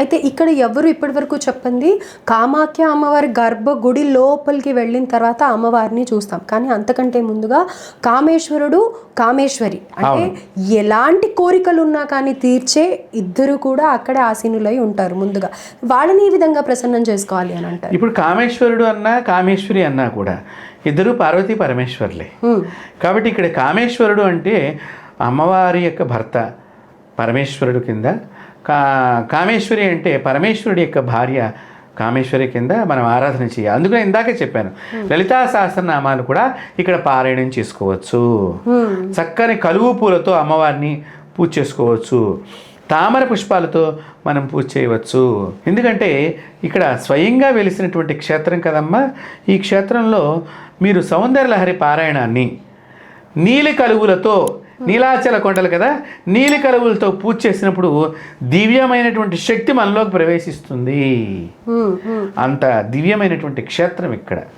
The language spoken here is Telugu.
అయితే ఇక్కడ ఎవరు ఇప్పటి వరకు చెప్పింది? కామాఖ్య అమ్మవారి గర్భగుడి లోపలికి వెళ్ళిన తర్వాత అమ్మవారిని చూస్తాం. కానీ అంతకంటే ముందుగా కామేశ్వరుడు కామేశ్వరి. అంటే ఎలాంటి కోరికలు ఉన్నా కానీ తీర్చే ఇద్దరు కూడా అక్కడే ఆసీనులై ఉంటారు ముందుగా. వాళ్ళని ఈ విధంగా ప్రసన్నం చేసుకోవాలి అని అంటారు. ఇప్పుడు కామేశ్వరుడు అన్నా కామేశ్వరి అన్నా కూడా ఇద్దరు పార్వతీ పరమేశ్వర్లే. కాబట్టి ఇక్కడ కామేశ్వరుడు అంటే అమ్మవారి యొక్క భర్త పరమేశ్వరుడు కింద కా కామేశ్వరి అంటే పరమేశ్వరుడి యొక్క భార్య కామేశ్వరి కింద మనం ఆరాధన చేయాలి. అందుకని ఇందాకే చెప్పాను. లలితా సహస్రనామాలు కూడా ఇక్కడ పారాయణం చేసుకోవచ్చు. చక్కని కలువు పూలతో అమ్మవారిని పూజ చేసుకోవచ్చు. తామర పుష్పాలతో మనం పూజ చేయవచ్చు. ఎందుకంటే ఇక్కడ స్వయంగా వెలిసినటువంటి క్షేత్రం కదమ్మా. ఈ క్షేత్రంలో మీరు సౌందర్యలహరి పారాయణాన్ని నీలి కలువులతో నీలాచల కొండలు కదా నీలి కలువులతో పూజ చేసినప్పుడు దివ్యమైనటువంటి శక్తి మనలోకి ప్రవేశిస్తుంది. అంత దివ్యమైనటువంటి క్షేత్రం ఇక్కడ